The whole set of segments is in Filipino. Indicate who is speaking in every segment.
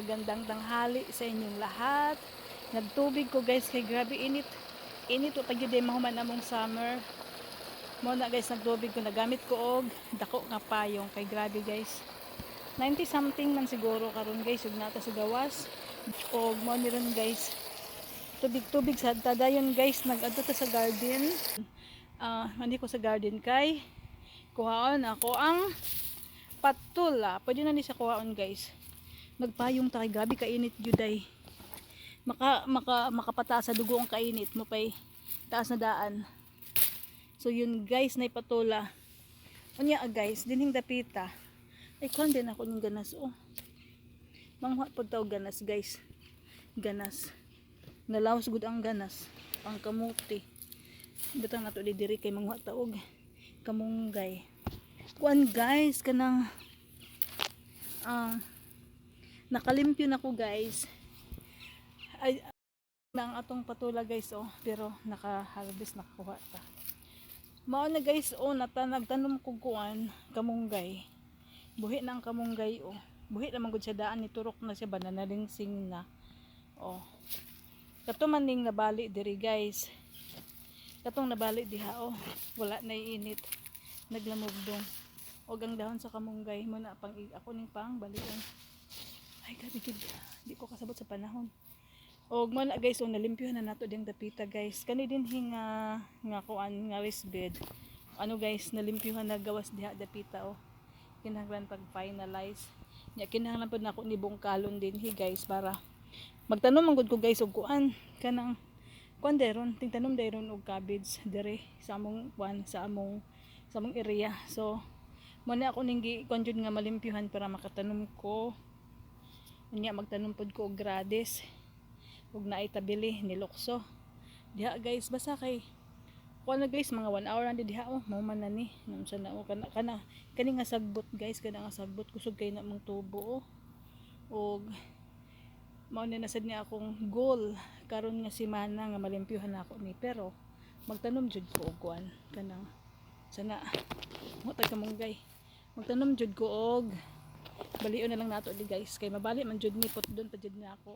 Speaker 1: magandang tanghali sa inyong lahat. Nagtubig ko guys kay grabe init. Init o pag yun mahuman among summer. Mo na guys nagtubig ko nagamit ko og dako nga payong kay grabe guys. 90 something man siguro karon guys ug nata sa gawas. Og mo ni ron guys. Tubig-tubig sa tadayon guys nag-adto ta sa garden. Ah, hindi ko sa garden kay kuhaon ako ang patula. Pwede na ni sa kuhaon guys. Nagpayong ta kay gabi kainit juday. Maka maka makapataas sa dugo ang kainit mo pay taas na daan. So yun guys na patula. Unya ah, guys, dining dapita. Ay kuan din ako ng ganas oh. Manghuat pod taw ganas guys. Ganas. Nalawas gud ang ganas. Ang kamuti. Butang nato di diri kay manghuat ta og kamunggay. Kuan guys kanang ah nakalimpyo na ko guys. Ay nang atong patula guys oh pero naka-harvest nakakuha ta. Mao na guys oh nata nagtanom ko kuan kamunggay. Buhi na ang kamunggay oh. Buhi naman gud siya daan ni turok na siya ba na nalingsing na. Oh. Kato man ning nabali diri guys. Katong nabali diha oh. Wala na init. Naglamugdong. Og ang dahon sa kamunggay mo na pang ako ning pang balion. Ay grabe gid. Di ko kasabot sa panahon. Og mo na guys, oh, nalimpyuhan na nato ding dapita guys. Kani din hinga nga kuan nga rest bed. Ano guys, nalimpyuhan na gawas diha dapita oh. Kinahanglan pag finalize. Nya kinahanglan pud nako ni bungkalon din hi guys para magtanom man gud ko guys og kuan kanang kuan deron tingtanom deron og cabbage dire sa among kuan sa among sa among area. So mo na ako ning jud nga malimpyuhan para makatanom ko. Unya magtanom pud ko og grades. Ug naay tabili nilukso. Diha guys basta kay kuha na guys mga 1 hour na di diha oh mao man na ni. Nung sa na oh, kana kana kani nga sagbot guys kana nga sagbot. Kusog kay na mong tubo oh. Ug mao na nasad niya akong goal karon nga semana nga malimpyuhan ako ni. Pero magtanom jud ko og kuan kanang sana mo tag kamunggay magtanom jud ko og balion na lang nato di guys. Kay mabali man jud ni pot doon pa jud na ako.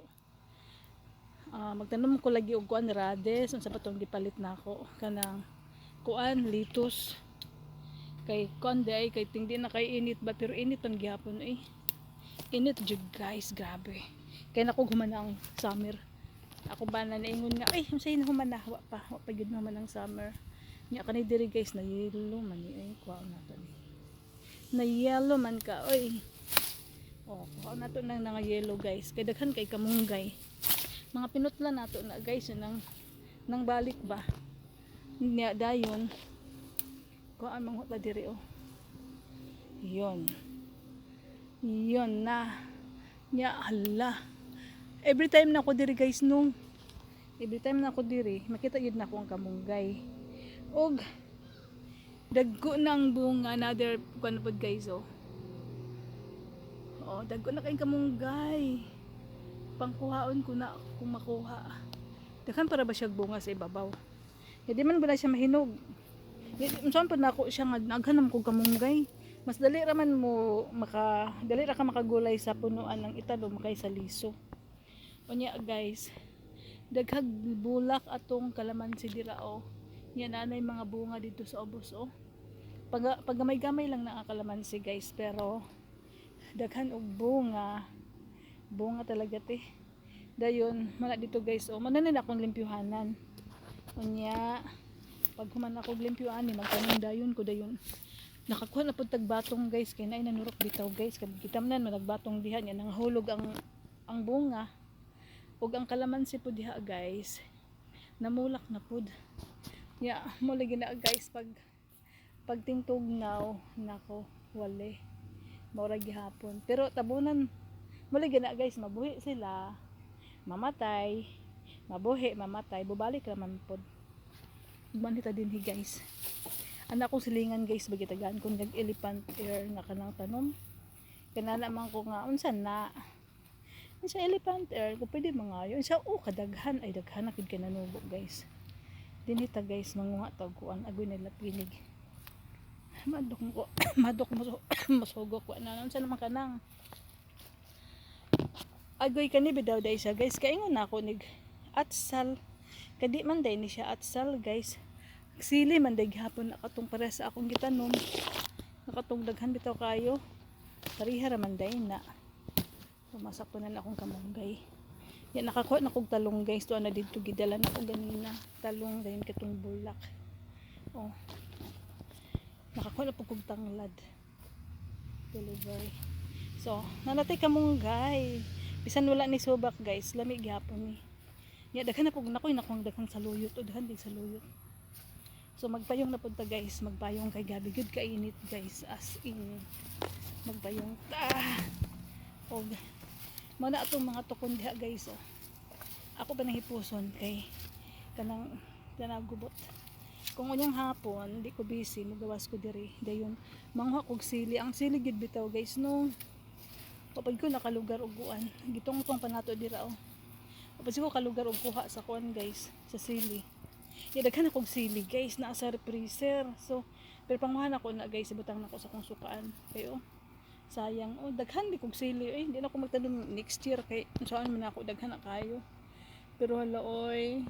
Speaker 1: Ah, magtanom ko lagi og kuan rades unsa pa tong gipalit nako. Kanang kuan litos. Kay kuan day kay tingdi na kay init ba pero init ang gihapon eh. Init jud guys grabe. Kay nako humana ang summer. Ako ba na naingon nga ay unsay na humana wa pa wa pa gyud naman ang summer. Nya kanay diri guys na yellow man ni ay kuha na to ni na yellow man ka oy oh kuha na to nang nga yellow guys. Kay daghan kay kamunggay. Mga pinutla nato na guys nang nang balik ba? Niya dayon. Ko ang mga hutla diri oh. Yon yon na. Nya hala. Every time na ako diri guys nung every time na ako diri makita yun na ako ang kamunggay. Og dagko ng bunga another kuan pod guys oh dagko na kay kamunggay pangkuhaon ko na kung makuha. Dakan para ba siya bunga sa ibabaw. Hindi man ba siya mahinog. Unsan pa nako siya nga naghanam ko kamunggay. Mas dali ra man mo maka dali ra ka makagulay sa punuan ng italom kay sa liso. Unya guys, daghag bulak atong kalamansi dira oh. Yan nanay mga bunga dito sa obos oh. Pag pagamay-gamay lang na ang kalamansi guys pero daghan og bunga. Bunga talaga te. Dayon mana dito guys. Oh mananin akong limpyuhanan. Unya pag human ako limpyuhan ni magtanong dayon ko dayon. Nakakuha na pud tag batong guys kay naay nanurok bitaw guys. Kay kita man managbatong diha nya nang hulog ang ang bunga. Ug ang kalamansi pud diha guys namulak na pud ya mo lagi na guys pag pagtingtog now nako wale maura gihapon. Pero tabunan. Muli gina guys mabuhi sila. Mamatay. Mabuhi mamatay. Bubalik naman pod manita din hi guys. Anak ko silingan guys bagitagaan kung nag elephant ear nga kanang tanom. Kanana man ko nga unsa na? Unsa elephant ear? Ko pwede yun. Unsa oh kadaghan. Ay daghan na kid guys. Dinita guys manguha tag kuan agoy nila pinig madok mo madok mo masugok wa na unsa naman kanang agoy kani bidaw day siya guys. Kaingon na ako nig atsal. Kadi man day ni siya atsal guys. Sili man day gihapon nakatong para sa akong gitanom. Nakatong daghan bitaw kayo. Pariha man day na. Pumasak po na akong kamunggay yan nakakuha na kong talong guys. To na dito gidala na ko ganina. Talong dayon katong bulak. Oh nakakuha na po kong tanglad. Delivery. So nanatay kamunggay bisan wala ni subak guys. Lamig gyapon ni. Ya daghan na pug nakoy nakong daghang saluyot o daghan din saluyot so magpayong na punta guys. Magpayong kay gabi. Good kainit guys. As in magpayong ah og mo na atong mga tukon diha guys oh. Ako ba nahipuson kay kanang kanang gubot kung unyang hapon di ko busy magawas ko diri. Dayon mangha kog sili. Ang sili gid bitaw guys no kapag ko nakalugar og kuan gitong tong panato dira oh. Kapag ko kalugar og kuha sa kuan guys sa sili. Ya daghan akong sili guys naa sa freezer. So pero panguhan ako na guys ibutang nako sa kong sukaan. Kayo sayang. Oh daghan di kog sili. Eh di na ako magtanom next year. Kay saan man ako daghan na kayo. Pero hala oy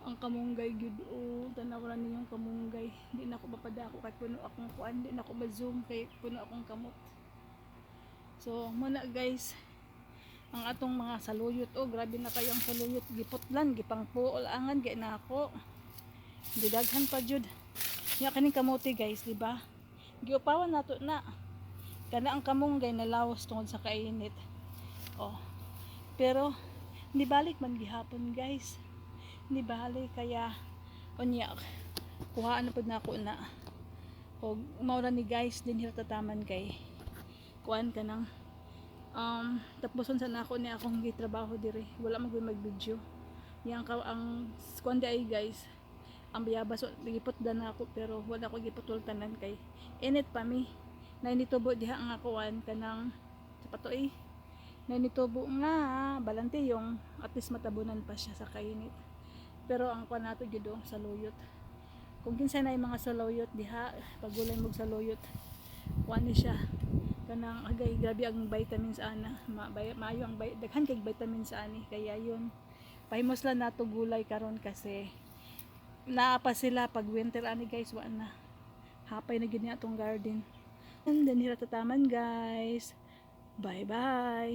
Speaker 1: ang kamunggay gud o tanaw ra ninyong kamunggay. Di na ako mapadako kay puno akong kuan di na ako ma-zoom kay puno akong kamot. So muna guys ang atong mga saluyot oh grabe na kayo ang saluyot. Giputlan gipang puolangan gay na ako. Didaghan pa jud nya kaning kamote guys di ba? Giupawan nato na. Kana ang kamunggay na lawas tungod sa kainit. Oh pero ni balik man gihapon guys ni balik kaya unya kuhaan na pud na ako na. Og maura ni guys din tataman kay kuan ka nang um, tapuson sa nako ni akong gitrabaho diri. Wala magwi mag video yang ka ang di ay guys ang bayabas gipot dan ako pero wala ko giputol tanan kay init pa mi. Na nitubo diha ang akuan kanang sapato eh. Na nitubo nga balante yung at least matabunan pa siya sa kainit pero ang kuan nato gyud oh, sa luyot kung kinsa na yung mga saluyot diha pagulay mo sa luyot kuan ni siya. Kanang agay grabe ang vitamins ana. Ma, maayo ang bay, daghan kay vitamins ani. Kaya yun pahimos lang nato gulay karon kasi naa pa sila pag winter ani guys. Wa na. Hapay na gid atong garden. And then hira tataman guys. Bye bye